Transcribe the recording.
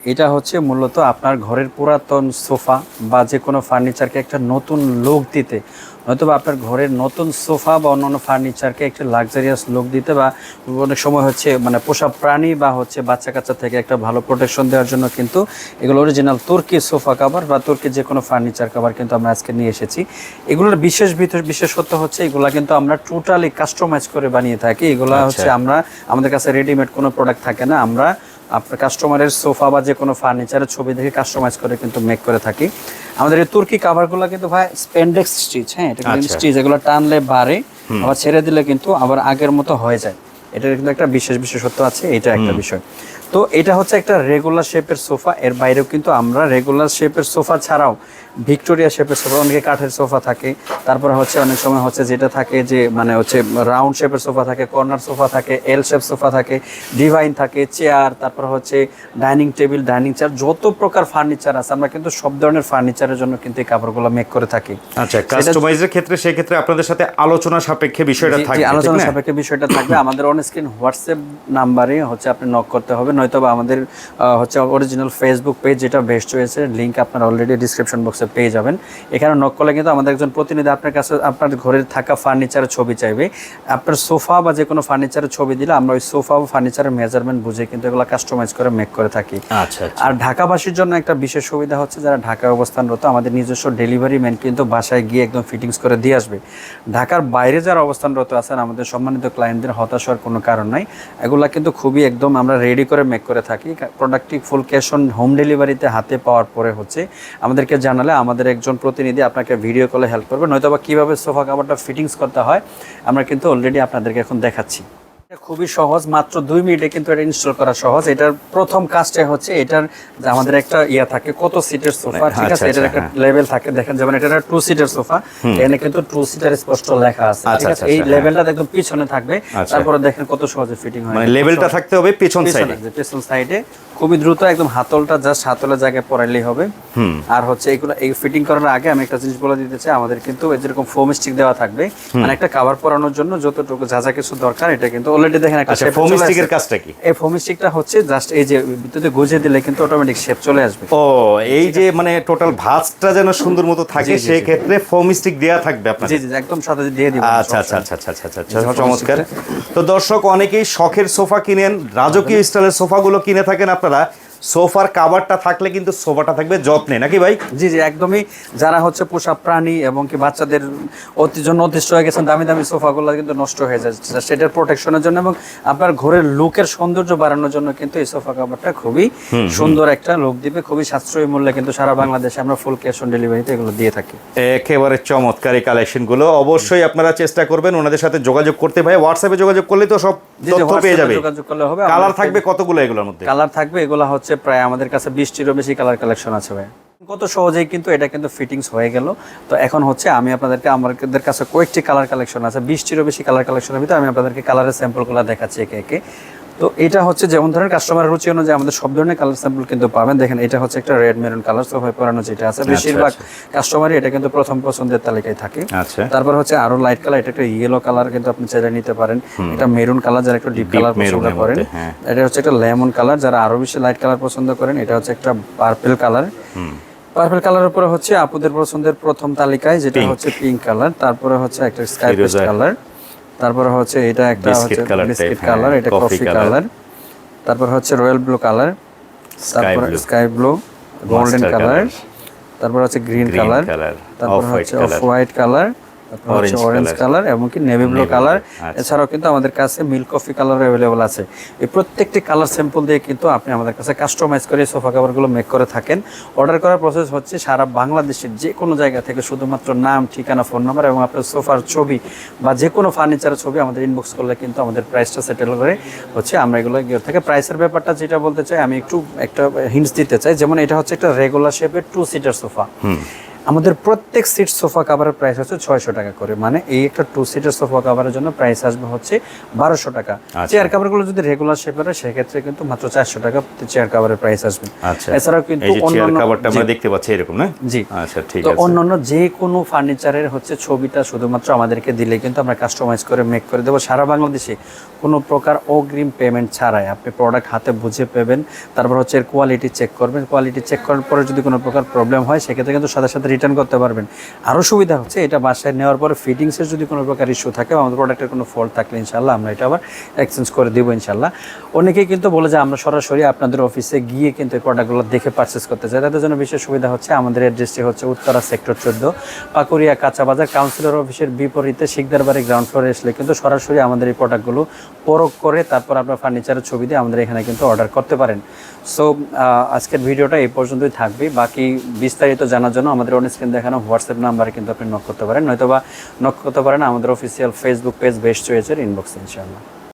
এটা হচ্ছে মূলত আপনার ঘরের পুরাতন সোফা বা যে কোনো ফার্নিচারকে একটা নতুন লুক দিতে। হয়তো বা আপনার ঘরের নতুন সোফা বা অন্যান্য ফার্নিচারকে একটা লাক্সারিয়াস লুক দিতে বা অনেক সময় হচ্ছে মানে পোষা প্রাণী বা হচ্ছে বাচ্চা কাচ্চা থেকে একটা ভালো প্রোটেকশন দেওয়ার জন্য কিন্তু এগুলো অরিজিনাল তুর্কি সোফা কাভার বা তুর্কি যে কোনো ফার্নিচার কাভার কিন্তু আমরা আজকে নিয়ে এসেছি। এগুলোর বিশেষ ভিতর বিশেষত্ব হচ্ছে এগুলা কিন্তু আমরা টোটালি কাস্টমাইজ করে বানিয়ে থাকি। এগুলা হচ্ছে আমরা আমাদের কাছে রেডিমেড কোনো প্রোডাক্ট থাকে না। আমরা আপনার কাস্টমারের সোফা বা যে কোনো ফার্নিচারের ছবি দেখে কাস্টমাইজ করে কিন্তু মেক করে থাকি। আমাদের এই তুর্কি কাভারগুলো কিন্তু ভাই স্পেন্ডেক্স স্টিচ হ্যাঁ? এটা কিন্তু আচ্ছা। স্টিচ এগুলো টানলে বাড়ে আবার ছেড়ে দিলে কিন্তু আবার আগের মতো হয়ে যায়। এটার কিন্তু একটা বিশেষ বিশেষত্ব আছে এটা একটা বিষয়। তো এটা হচ্ছে একটা রেগুলার শেপের সোফা এর বাইরেও কিন্তু আমরা রেগুলার শেপের সোফা ছাড়াও ভিক্টোরিয়া শেপের সোফা অনেকে কাঠের সোফা থাকে তারপরে হচ্ছে অনেক সময় হচ্ছে যেটা থাকে যে মানে হচ্ছে রাউন্ড শেপের সোফা থাকে কর্নার সোফা থাকে এল শেপ সোফা থাকে ডিভাইন থাকে চেয়ার তারপর হচ্ছে ডাইনিং টেবিল ডাইনিং চেয়ার যত প্রকার ফার্নিচার আছে আমরা কিন্তু সব ধরনের ফার্নিচারের জন্য কিন্তু এই কাপড়গুলো মেক করে থাকি। আচ্ছা কাস্টমাইজের ক্ষেত্রে সেই ক্ষেত্রে আপনাদের সাথে আলোচনা সাপেক্ষে বিষয়টা থাকবে আলোচনা সাপেক্ষে বিষয়টা থাকবে। আমাদের অন স্ক্রিন হোয়াটসঅ্যাপ নাম্বারে হচ্ছে আপনি নক করতে হবে নয়তো বা আমাদের হচ্ছে অরিজিনাল ফেসবুক পেজ যেটা বেস্ট হয়েছে লিংক আপনার অলরেডি ডিসক্রিপশন বক্সে পেয়ে যাবেন। এখানে নক করলে কিন্তু আমাদের একজন প্রতিনিধি আপনার কাছে আপনার ঘরের থাকা ফার্নিচারের ছবি চাইবে। আপনার সোফা বা যে কোনো ফার্নিচারের ছবি দিলে আমরা ওই সোফা বা ফার্নিচারের মেজারমেন্ট বুঝে কিন্তু এগুলো কাস্টমাইজ করে মেক করে থাকি। আচ্ছা আচ্ছা। আর ঢাকাবাসীর জন্য একটা বিশেষ সুবিধা হচ্ছে যারা ঢাকায় অবস্থানরত আমাদের নিজস্ব ডেলিভারি ম্যান কিন্তু বাসায় গিয়ে একদম ফিটিংস করে দিয়ে আসবে। ঢাকার বাইরে যারা অবস্থানরত আছেন আমাদের সম্মানিত ক্লায়েন্টদের হতাশ হওয়ার কোনো কারণ নাই। এগুলো কিন্তু খুবই একদম আমরা রেডি করে মেক করে থাকি। প্রোডাক্টটি ফুল ক্যাশ অন হোম ডেলিভারিতে হাতে পাওয়ার পরে হচ্ছে আমাদেরকে জানালে আমাদের একজন প্রতিনিধি আপনাকে ভিডিও কলে হেল্প করবে। নয়তো বা কীভাবে সোফা কাভারটা ফিটিংস করতে হয়, আমরা কিন্তু অলরেডি আপনাদেরকে এখন দেখাচ্ছি। খুবই সহজ মাত্র দুই মিনিটে কিন্তু এটা ইনস্টল করা সহজ। এটার প্রথম কাজটা হচ্ছে এটার আমাদের একটা ইয়া থাকে কত সিটের সোফা ঠিক আছে? আচ্ছা, এটার আচ্ছা, একটা হ্যাঁ। লেভেল থাকে। দেখেন যেমন এটা টু সিটের সোফা এখানে কিন্তু টু সিটার স্পষ্ট লেখা আছে আচ্ছা, ঠিক আছে? এই লেভেলটা একদম পিছনে থাকবে। তারপরে দেখেন কত সহজে ফিটিং হয়। মানে লেভেলটা থাকতে হবে পেছন সাইডে পেছনে, সাইডে খুবই দ্রুত একদম হাতলটা জাস্ট হাতলের জায়গায় পরাইলেই হবে। আর হচ্ছে এগুলো এই ফিটিং করার আগে আমি একটা জিনিস বলে দিতে চাই আমাদের কিন্তু এই যেরকম ফোম স্টিক দেওয়া থাকবে মানে একটা কাভার পরানোর জন্য যতটুকু যা যা কিছু দরকার এটা কিন্তু অলরেডি দেখেন একটা শেপ ফোম স্টিকের কাজটা কি? এই ফোম স্টিকটা হচ্ছে জাস্ট এই যে বিদ্যুতে গুজে দিলে কিন্তু অটোমেটিক শেপ চলে আসবে। ও এই যে মানে টোটাল ভাঁজটা যেন সুন্দর মতো থাকে সেই ক্ষেত্রে ফোম স্টিক দেওয়া থাকবে আপনার জি জি একদম সাথে দিয়ে দিব আচ্ছা আচ্ছা আচ্ছা আচ্ছা আচ্ছা আচ্ছা চমৎকার। তো দর্শক অনেকেই শখের সোফা কিনেন রাজকীয় স্টাইলের সোফাগুলো কিনে থাকেন আপনারা। সোফার কাভারটা থাকলে কিন্তু সোফাটা থাকবে যত্নে। নাকি ভাই? জি জি একদমই। যারা হচ্ছে পোষা প্রাণী এবং কি বাচ্চাদের অতি জন্য অতিষ্ঠ হয়ে গেছেন দামি দামি সোফাগুলো কিন্তু নষ্ট হয়ে যায়। সেটার প্রোটেকশনের জন্য এবং আপনার ঘরের লুকের সৌন্দর্য বাড়ানোর জন্য কিন্তু এই সোফা কাভারটা খুবই সুন্দর একটা লুক দিবে। খুবই সাশ্রয়ী মূল্যে কিন্তু সারা বাংলাদেশে আমরা ফুল ক্যাশ অন ডেলিভারিতে এগুলো দিয়ে থাকি। একেবারে চমৎকার এই কালেকশনগুলো অবশ্যই আপনারা চেষ্টা করবেন ওনাদের সাথে যোগাযোগ করতে। ভাই হোয়াটসঅ্যাপে যোগাযোগ করলে তো সব তথ্য পেয়ে যাবে। যোগাযোগ করলে হবে। কালার থাকবে কতগুলো এগুলোর মধ্যে? কালার থাকবে এগুলো হচ্ছে প্রায় আমাদের কাছে বিশটিরও বেশি কালার কালেকশন আছে ভাই কত সহজেই কিন্তু এটা কিন্তু ফিটিংস হয়ে গেল। তো এখন হচ্ছে আমি আপনাদেরকে, আমাদের কাছে কয়েকটি কালার কালেকশন আছে, বিশটিরও বেশি কালার কালেকশনের ভিতরে আমি আপনাদেরকে কালারের স্যাম্পলগুলো দেখাচ্ছি একে একে। তো এটা হচ্ছে যেমন ধরনের কাস্টমারের রুচি অনুযায়ী আমাদের সব ধরনের কালার স্যাম্পল কিন্তু পাবেন। দেখেন এটা হচ্ছে একটা রেড মেরুন কালার সোফায় পরানো যেটা আছে বেশিরভাগ কাস্টমারই এটা কিন্তু প্রথম পছন্দের তালিকায় থাকে। আচ্ছা। তারপর হচ্ছে আরও লাইট কালার এটা একটা ইয়েলো কালার কিন্তু আপনি চাইলে নিতে পারেন। এটা মেরুন কালার যারা একটু ডিপ কালার পছন্দ করেন হ্যাঁ। এটা হচ্ছে একটা লেমন কালার যারা আরও বেশি লাইট কালার পছন্দ করেন এটা হচ্ছে একটা পার্পল কালার পার্পল কালার উপরে হচ্ছে আপুদের পছন্দের প্রথম তালিকায় যেটা হচ্ছে পিঙ্ক কালার তারপরে হচ্ছে একটা স্কাই কালার তারপরে হচ্ছে এটা একটা হচ্ছে বিস্কিট কালার হ্যাঁ, এটা কফি কালার তারপর হচ্ছে রয়্যাল ব্লু কালার তারপর। স্কাই ব্লু গোল্ডেন কালার তারপর হচ্ছে গ্রিন কালার তারপর হচ্ছে off white colour orange colour এবং কি নেভি ব্লু কালার। এছাড়াও কিন্তু আমাদের কাছে মিল্ক কফি কালার অ্যাভেলেবল আছে। এই প্রত্যেকটি কালার স্যাম্পল দিয়ে কিন্তু আপনি আমাদের কাছে কাস্টমাইজ করে সোফা কাভারগুলো মেক করে থাকেন। অর্ডার করার প্রসেস হচ্ছে সারা বাংলাদেশের যে কোনো জায়গা থেকে শুধুমাত্র নাম ঠিকানা ফোন নাম্বার এবং আপনার সোফার ছবি বা যে কোনো ফার্নিচারের ছবি আমাদের ইনবক্স করলে কিন্তু আমাদের প্রাইসটা সেটেল করে হচ্ছে আমরা এগুলো গিয়ে থেকে প্রাইসের ব্যাপারটা যেটা বলতে চাই আমি একটু একটা হিন্টস দিতে চাই। যেমন এটা হচ্ছে একটা রেগুলার শেপের টু সিটার সোফা আমাদের প্রত্যেক সিট সোফা কাভারের প্রাইস হচ্ছে ছয়শো টাকা করে। মানে এই একটা টু সিটের সোফা কাভারের জন্য প্রাইস আসবে হচ্ছে বারোশো টাকা। আচ্ছা। চেয়ার কাভারগুলো যদি রেগুলার শেপের হয় সেক্ষেত্রে কিন্তু মাত্র চারশো টাকা চেয়ার কাভারের প্রাইস আসবে। আচ্ছা। এছাড়াও কিন্তু অন্যান্য কাভারটা আমরা দেখতে পাচ্ছি এরকম না? জি। আচ্ছা ঠিক আছে। অন্যান্য যে কোনো ফার্নিচারের হচ্ছে ছবিটা শুধুমাত্র আমাদেরকে দিলে কিন্তু আমরা কাস্টমাইজ করে মেক করে দেবো। সারা বাংলাদেশে কোনো প্রকার অগ্রিম পেমেন্ট ছাড়াই আপনি প্রোডাক্ট হাতে বুঝে পাবেন তারপর হচ্ছে এর কোয়ালিটি চেক করবেন। কোয়ালিটি চেক করার পরে যদি কোনো প্রকার প্রবলেম হয় সেক্ষেত্রে কিন্তু সাথে সাথে রিটার্ন করতে পারবেন। আরও সুবিধা হচ্ছে, এটা বাসায় নেওয়ার পরে ফিটিংসের যদি কোনো প্রকার ইস্যু থাকে, আমাদের প্রোডাক্টের কোনো ফল্ট থাকলে ইনশাল্লাহ আমরা এটা আবার এক্সচেঞ্জ করে দেবো ইনশাল্লাহ অনেকেই কিন্তু বলে যে, আমরা সরাসরি আপনাদের অফিসে গিয়ে কিন্তু এই প্রোডাক্টগুলো দেখে পারচেস করতে চাই। তাদের জন্য বিশেষ সুবিধা হচ্ছে, আমাদের অ্যাড্রেসটি হচ্ছে উত্তরা সেক্টর চোদ্দ পাকুরিয়া কাঁচা বাজার কাউন্সিলর অফিসের বিপরীতে শিকদার বাড়ি গ্রাউন্ড ফ্লোরে আসলে কিন্তু সরাসরি আমাদের এই প্রোডাক্টগুলো পরখ করে তারপর আপনার ফার্নিচারের ছবি দিয়ে আমাদের এখানে কিন্তু অর্ডার করতে পারেন। সো আজকের ভিডিওটা এই পর্যন্তই থাকবে। বাকি বিস্তারিত জানার জন্য আমাদের অন স্ক্রিন দেখানো হোয়াটসঅ্যাপ নাম্বারে কিন্তু আপনি নক করতে পারেন। নয়তো বা নক করতে পারেন আমাদের অফিসিয়াল ফেসবুক পেজ বেস্ট রয়েছে ইনবক্স ইনশাআল্লাহ।